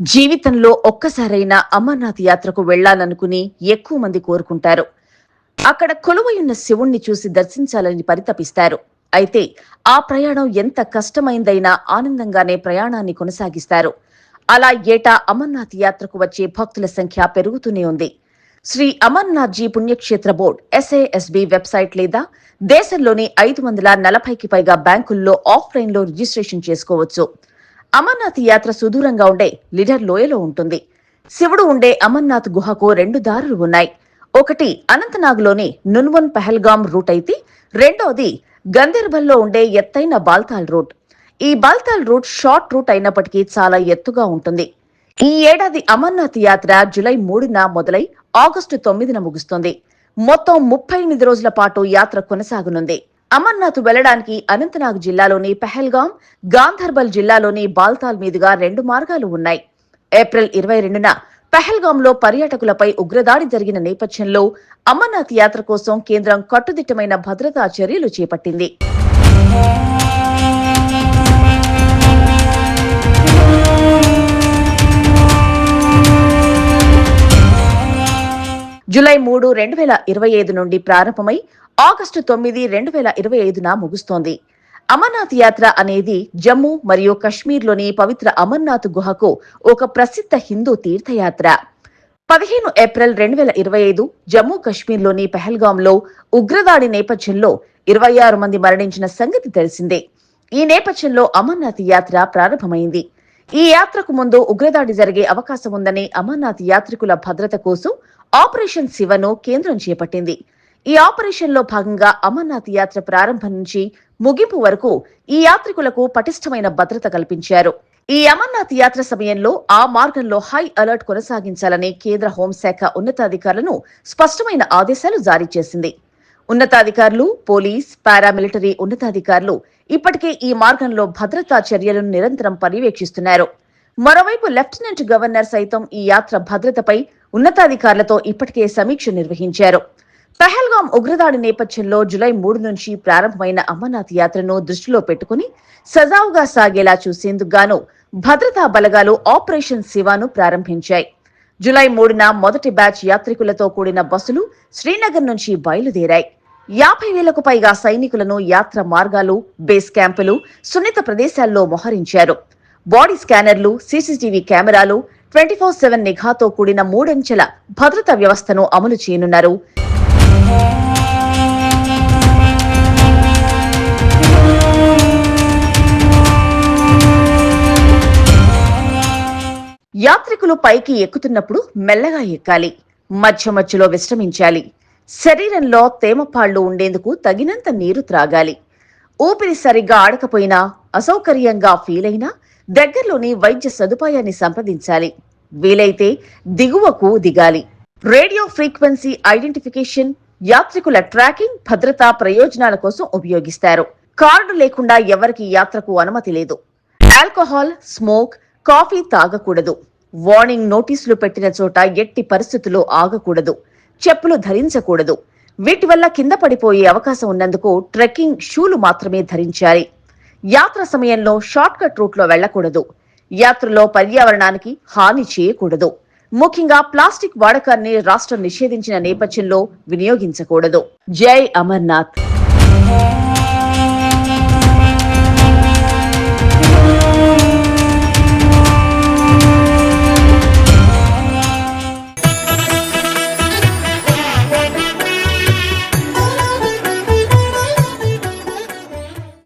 జీవితంలో ఒక్కసారైనా అమర్నాథ్ యాత్రకు వెళ్ళాలనుకుని ఎక్కువ మంది కోరుకుంటారు. అక్కడ కొలువయున్న శివుణ్ణి చూసి దర్శించాలని పరితపిస్తారు. అయితే ఆ ప్రయాణం ఎంత కష్టమైందైనా ఆనందంగానే ప్రయాణాన్ని కొనసాగిస్తారు. అలా ఏటా అమర్నాథ్ యాత్రకు వచ్చే భక్తుల సంఖ్య పెరుగుతూనే ఉంది. శ్రీ అమర్నాథ్ జీ పుణ్యక్షేత్ర బోర్డ్ ఎస్ఏఎస్బి వెబ్సైట్ లేదా దేశంలోని ఐదు వందల నలభైకి పైగా బ్యాంకుల్లో ఆఫ్లైన్లో రిజిస్ట్రేషన్ చేసుకోవచ్చు. అమర్నాథ్ యాత్ర సుదూరంగా ఉండే లిడర్ లోయలో ఉంటుంది. శివుడు ఉండే అమర్నాథ్ గుహకు రెండు దారులు ఉన్నాయి. ఒకటి అనంతనాగ్లోని నున్వన్ పెహల్గాం రూట్ అయితే రెండోది గందర్బల్లో ఉండే ఎత్తైన బాల్తాల్ రూట్. ఈ బాల్తాల్ రూట్ షార్ట్ రూట్ అయినప్పటికీ చాలా ఎత్తుగా ఉంటుంది. ఈ ఏడాది అమర్నాథ్ యాత్ర జులై మూడున మొదలై ఆగస్టు తొమ్మిదిన ముగుస్తుంది. మొత్తం ముప్పై ఎనిమిది రోజుల పాటు యాత్ర కొనసాగనుంది. అమర్నాథ్ వెళ్ళడానికి అనంతనాగ్ జిల్లాలోని పెహల్గాం గాంధర్బల్ జిల్లాలోని బాల్తాల్ మీదుగా రెండు మార్గాలు ఉన్నాయి. ఏప్రిల్ ఇరవై రెండున పెహల్గాంలో పర్యాటకులపై ఉగ్రదాడి జరిగిన నేపథ్యంలో అమర్నాథ్ యాత్ర కోసం కేంద్రం కట్టుదిట్టమైన భద్రతా చర్యలు చేపట్టింది. జులై మూడు రెండు వేల ఇరవై ఐదు నుండి ప్రారంభమై ఆగస్టు తొమ్మిది రెండు వేల ఇరవై ఐదున ముగుస్తోంది. అమర్నాథ్ యాత్ర అనేది జమ్మూ మరియు కశ్మీర్లోని పవిత్ర అమర్నాథ్ గుహకు ఒక ప్రసిద్ధ హిందూ తీర్థయాత్ర. పదిహేను ఏప్రిల్ రెండు వేల ఇరవై ఐదు జమ్మూ కశ్మీర్లోని పెహల్గాంలో ఉగ్రదాడి నేపథ్యంలో ఇరవై ఆరు మంది మరణించిన సంగతి తెలిసిందే. ఈ నేపథ్యంలో అమర్నాథ్ యాత్ర ప్రారంభమైంది. ఈ యాత్రకు ముందు ఉగ్రదాడి జరిగే అవకాశం ఉందని అమర్నాథ్ యాత్రికుల భద్రత కోసం ఆపరేషన్ శివను కేంద్రం చేపట్టింది. ఈ ఆపరేషన్లో భాగంగా అమర్నాథ్ యాత్ర ప్రారంభం నుంచి ముగింపు వరకు ఈ యాత్రికులకు పటిష్టమైన భద్రత కల్పించారు. ఈ అమర్నాథ్ యాత్ర సమయంలో ఆ మార్గంలో హై అలర్ట్ కొనసాగించాలని కేంద్ర హోంశాఖ ఉన్నతాధికారులను స్పష్టమైన ఆదేశాలు జారీ చేసింది. ఉన్నతాధికారులు పోలీస్ పారామిలిటరీ ఉన్నతాధికారులు ఇప్పటికే ఈ మార్గంలో భద్రతా చర్యలను నిరంతరం పర్యవేక్షిస్తున్నారు. మరోవైపు లెఫ్టినెంట్ గవర్నర్ సైతం ఈ యాత్ర భద్రతపై ఉన్నతాధికారులతో ఇప్పటికే సమీక్ష నిర్వహించారు. పహల్గాం ఉగ్రదాడి నేపథ్యంలో జులై మూడు నుంచి ప్రారంభమైన అమర్నాథ్ యాత్రను దృష్టిలో పెట్టుకుని సజావుగా సాగేలా చూసేందుకు గాను భద్రతా బలగాలు ఆపరేషన్ శివాను ప్రారంభించాయి. జులై మూడున మొదటి బ్యాచ్ యాత్రికులతో కూడిన బస్సులు శ్రీనగర్ నుంచి బయలుదేరాయి. యాభై వేలకు పైగా సైనికులను యాత్ర మార్గాలు బేస్ క్యాంపులు సున్నిత ప్రదేశాల్లో మోహరించారు. బాడీ స్కానర్లు సీసీటీవీ కెమెరాలు ట్వంటీ ఫోర్ సెవెన్ నిఘాతో కూడిన మూడంచెల భద్రతా వ్యవస్థను అమలు చేయనున్నారు. యాత్రికులు పైకి ఎక్కుతున్నప్పుడు మెల్లగా ఎక్కాలి మధ్య మధ్యలో విశ్రమించాలి. శరీరంలో తేమపాళ్ళు ఉండేందుకు తగినంత నీరు త్రాగాలి. ఊపిరి సరిగ్గా ఆడకపోయినా అసౌకర్యంగా ఫీల్ అయినా దగ్గరలోని వైద్య సదుపాయాన్ని సంప్రదించాలి. వీలైతే దిగువకు దిగాలి. రేడియో ఫ్రీక్వెన్సీ ఐడెంటిఫికేషన్ యాత్రికుల ట్రాకింగ్ భద్రతా ప్రయోజనాల కోసం ఉపయోగిస్తారు. కార్డు లేకుండా ఎవరికి యాత్రకు అనుమతి లేదు. ఆల్కహాల్ స్మోక్ కాఫీ తాగకూడదు. వార్నింగ్ నోటీసులు పెట్టిన చోట ఎట్టి పరిస్థితుల్లో ఆగకూడదు. చెప్పులు ధరించకూడదు. వీటి వల్ల కింద పడిపోయే అవకాశం ఉన్నందుకు ట్రెక్కింగ్ షూలు మాత్రమే ధరించాలి. యాత్ర సమయంలో షార్ట్ కట్ రూట్లో వెళ్ళకూడదు యాత్రలో పర్యావరణానికి హాని చేయకూడదు. ముఖ్యంగా ప్లాస్టిక్ వాడకాన్ని రాష్ట్రం నిషేధించిన నేపథ్యంలో వినియోగించకూడదు. జై అమర్నాథ్.